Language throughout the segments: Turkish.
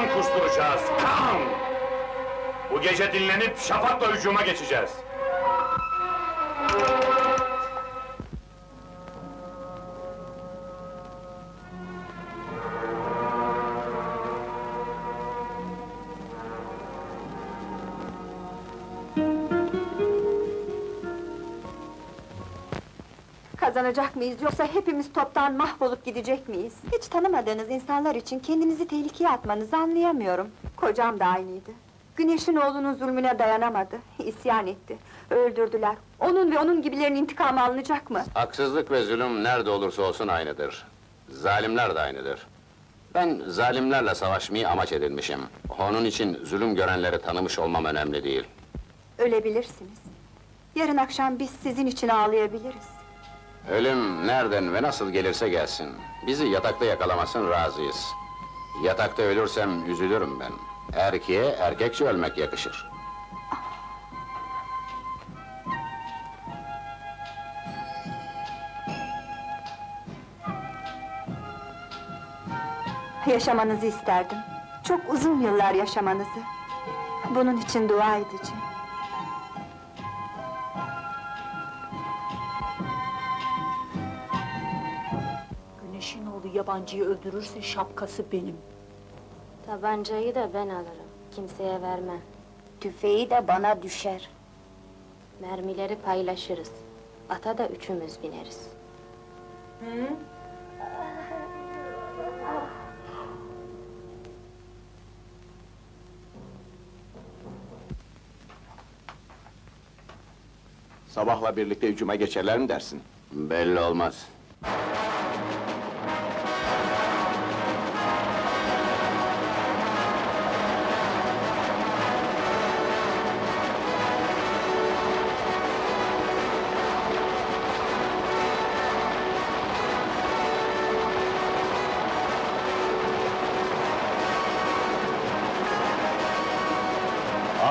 kan kusturacağız, kan! Bu gece dinlenip şafakla hücuma geçeceğiz. Kazanacak mıyız yoksa hepimiz toptan mahvolup gidecek miyiz? Hiç tanımadığınız insanlar için kendinizi tehlikeye atmanızı anlayamıyorum. Kocam da aynıydı. Güneşin oğlunun zulmüne dayanamadı, isyan etti. Öldürdüler. Onun ve onun gibilerin intikamı alınacak mı? Haksızlık ve zulüm nerede olursa olsun aynıdır. Zalimler de aynıdır. Ben zalimlerle savaşmayı amaç edinmişim. Onun için zulüm görenleri tanımış olmam önemli değil. Ölebilirsiniz. Yarın akşam biz sizin için ağlayabiliriz. Ölüm nereden ve nasıl gelirse gelsin. Bizi yatakta yakalamasın razıyız. Yatakta ölürsem üzülürüm ben. Erkeğe erkekçe ölmek yakışır. Yaşamanızı isterdim. Çok uzun yıllar yaşamanızı. Bunun için dua edeceğim. Yabancıyı öldürürse şapkası benim. Tabancayı da ben alırım. Kimseye vermem. Tüfeği de bana düşer. Mermileri paylaşırız. Ata da üçümüz bineriz. Sabahla birlikte hücuma geçerler mi dersin? Belli olmaz.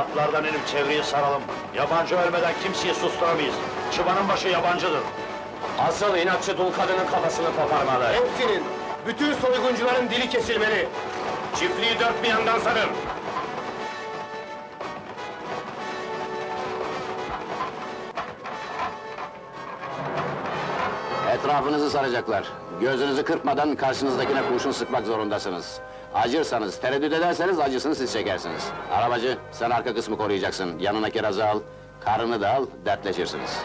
Atlardan inip çevreyi saralım. Yabancı ölmeden kimseyi susturamayız. Çıbanın başı yabancıdır. Asıl inatçı dul kadının kafasını koparmalı. Hepsinin, bütün soyguncuların dili kesilmeli. Çiftliği dört bir yandan sarın. Etrafınızı saracaklar. Gözünüzü kırpmadan karşınızdakine kurşun sıkmak zorundasınız. Acırsanız, tereddüt ederseniz acısını siz çekersiniz. Arabacı, sen arka kısmı koruyacaksın. Yanına kirazı al, karını da al, dertleşirsiniz.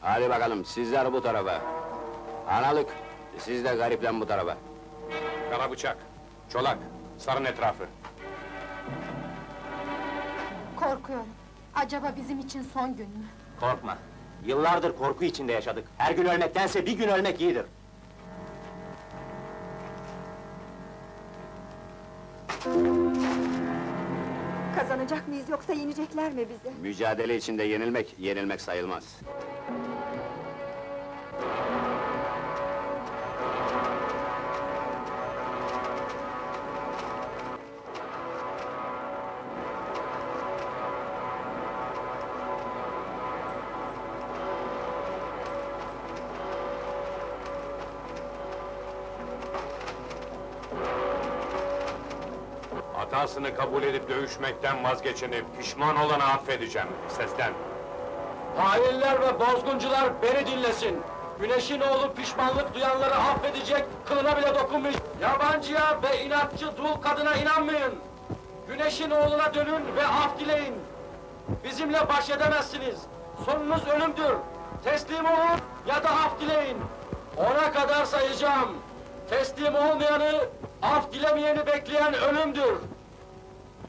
Hadi bakalım, sizler bu tarafa. Analık, siz de gariplen bu tarafa. Kara bıçak, çolak, sarın etrafı. Korkuyorum. Acaba bizim için son gün mü? Korkma. Yıllardır korku içinde yaşadık. Her gün ölmektense bir gün ölmek iyidir. Kazanacak mıyız yoksa yenecekler mi bizi? Mücadele içinde yenilmek, yenilmek sayılmaz. Hatasını kabul edip dövüşmekten vazgeçeni, pişman olanı affedeceğim. Seslen. Hainler ve bozguncular beni dinlesin. Güneşin oğlu pişmanlık duyanları affedecek, kılına bile dokunmayacak. Yabancıya ve inatçı dul kadına inanmayın. Güneşin oğluna dönün ve af dileyin. Bizimle baş edemezsiniz. Sonunuz ölümdür. Teslim olun ya da af dileyin. Ona kadar sayacağım. Teslim olmayanı, af dilemeyeni bekleyen ölümdür.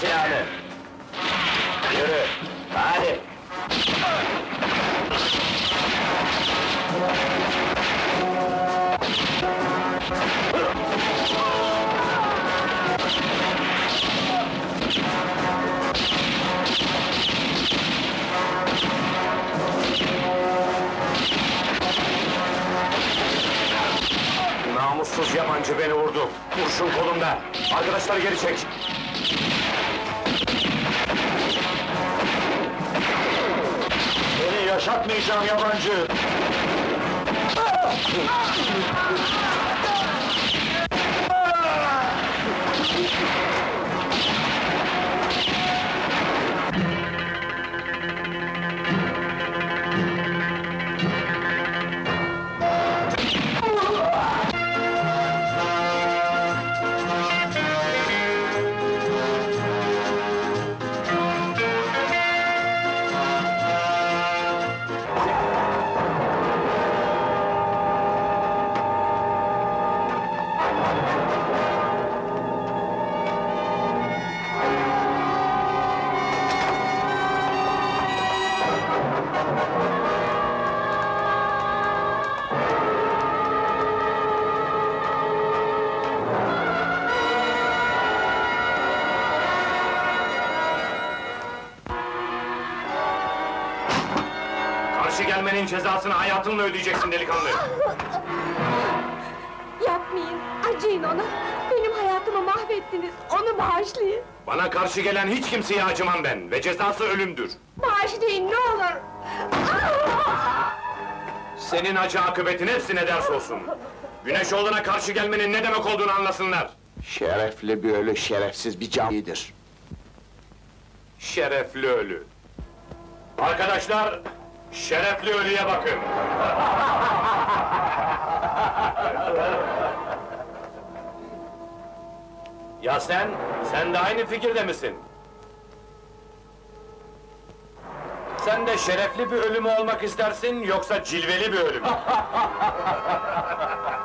silahını. Yürü, hadi. Namussuz yabancı beni vurdu. Kurşun kolumda. Arkadaşlar geri çek. Yaşatmayacağım yabancı. Gelmenin cezasını hayatınla ödeyeceksin delikanlı. Yapmayın, acıyın ona. Benim hayatımı mahvettiniz, onu bağışlayın. Bana karşı gelen hiç kimseye acımam ben ve cezası ölümdür. Bağışlayın ne olur. Senin acı akıbetin hepsine ders olsun. Güneşoğlu'na karşı gelmenin ne demek olduğunu anlasınlar. Şerefli bir ölü, şerefsiz bir canidir. Şerefli ölü. Arkadaşlar, şerefli ölüye bakın. ya sen, sen de aynı fikirde misin? Sen de şerefli bir ölüm olmak istersin, yoksa cilveli bir ölüm?